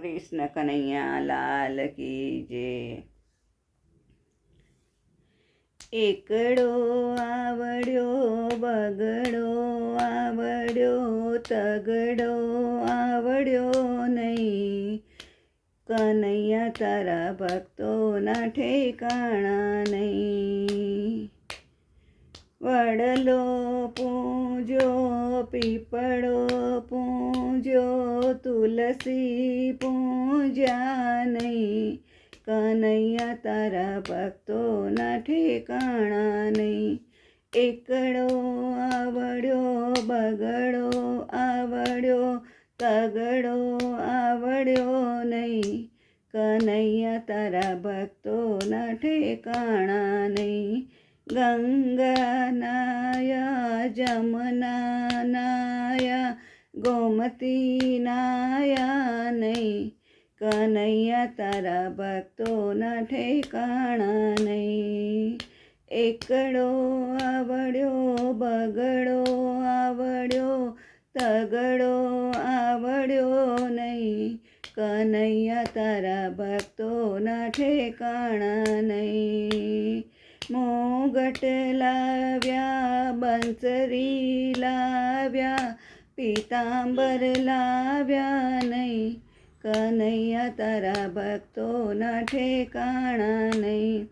કૃષ્ણ કનૈયા, લાલ કી જે એકડો આવડ્યો, બગડો આવડ્યો, તગડો આવડ્યો નહીં. કનૈયા તારા ભક્તોના ઠેકાણા નહીં. વડલો પૂજો, પીપળો પૂજો, તુલસી પૂજા નહીં. કનૈયા તારા ભક્તોના ઠેકાણા નહીં. એકડો આવડ્યો, બગડો આવડ્યો, તગડો આવડ્યો નહીં. કનૈયા તારા ભક્તોના ઠેકાણા નહીં. ગંગા નાયા જમના નાયા ગોમતી નાયા નહીં કનૈયા તારા ભક્તોના ઠેકાણા નહીં એકડો આવડ્યો બગડો આવડ્યો તગડો આવડ્યો નહીં કનૈયા તારા ભક્તોના ઠેકાણા નહીં મોગટ લાવ્યા બંસરી લાવ્યા પીતાંબર લાવ્યા નહીં. કનૈયા તારા ભક્તોના ઠેકાણા નહીં.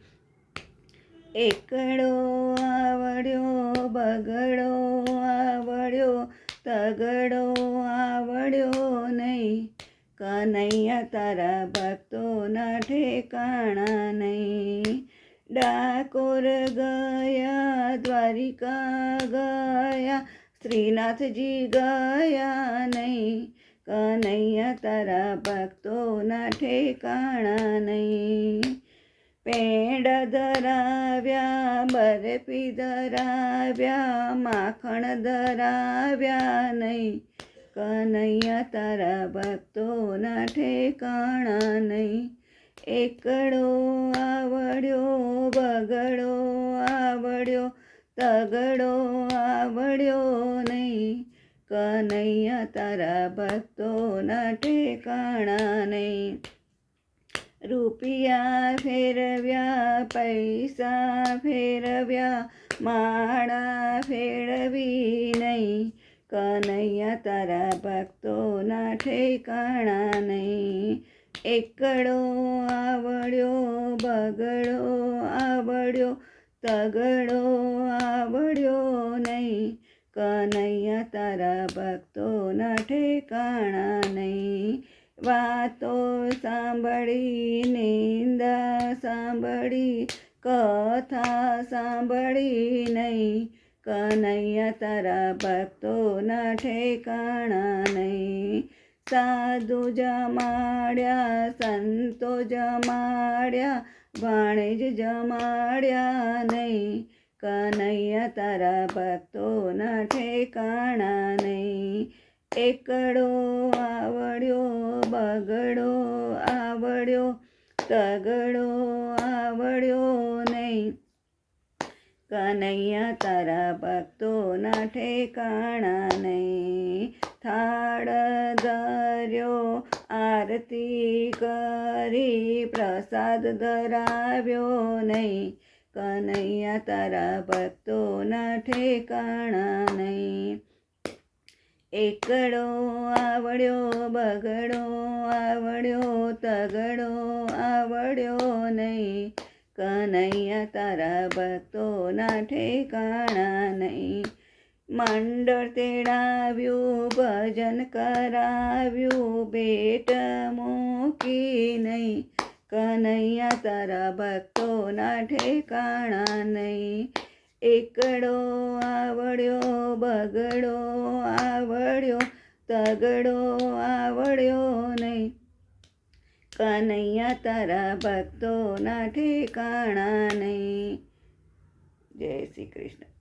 એકડો આવડ્યો, બગડો આવડ્યો, તગડો આવડ્યો નહીં. કનૈયા તારા ભક્તોના ઠેકાણા નહીં. ડાકોર ગયા, દ્વારિકા ગયા, શ્રીનાથજી ગયા નહીં. કનૈયા તારા ભક્તોના ઠેકાણા નહીં. પેંડ ધરાવ્યા, બરફી ધરાવ્યા, માખણ ધરાવ્યા નહીં. કનૈયા તારા ભક્તોના ઠેકાણા નહીં. એકડો આવડ્યો બગડો આવડ્યો, તગડો આવડ્યો નહીં. કનૈયા તારા ભક્તોના ઠેકાણા નહીં. રૂપિયા ફેરવ્યા, પૈસા ફેરવ્યા, માળા ફેરવી નહીં. કનૈયા તારા ભક્તોના ઠેકાણા નહીં. એકડો આવડ્યો બગડો તગડો આવડ્યો નહીં. કનૈયા તારા ભક્તોના ઠેકાણા નહીં. વાતો સાંભળી, નિંદા સાંભળી, કથા સાંભળી નહીં. કનૈયા તારા ભક્તોના ઠેકાણા નહીં. સાધુ જમાડ્યા, સંતો જમાડ્યા ભાણેજ જમાડ્યા નહીં. કનૈયા તારા ભક્તોના ઠેકાણા નહીં. એકડો આવડ્યો, બગડો આવડ્યો, તગડો આવડ્યો નહીં. કનૈયા તારા ભક્તોના ઠેકાણા નહીં. થાળ ધર્યો આરતી કરી પ્રસાદ ધરાવ્યો નહીં. કનૈયા તારા ભક્તોના ઠેકાણા નહીં. એકડો આવડ્યો, બગડો આવડ્યો, તગડો આવડ્યો નહીં. કનૈયા તારા ભક્તોના ઠેકાણા નહીં. મંડળ તેડાવ્યું, ભજન કરાવ્યું, ભેટ મૂકી નહીં. કનૈયા તારા ભક્તોના ઠેકાણા નહીં. એકડો આવડ્યો, બગડો આવડ્યો, તગડો આવડ્યો નહીં. કનૈયા તારા ભક્તોના ઠેકાણા નહીં. જય શ્રી કૃષ્ણ.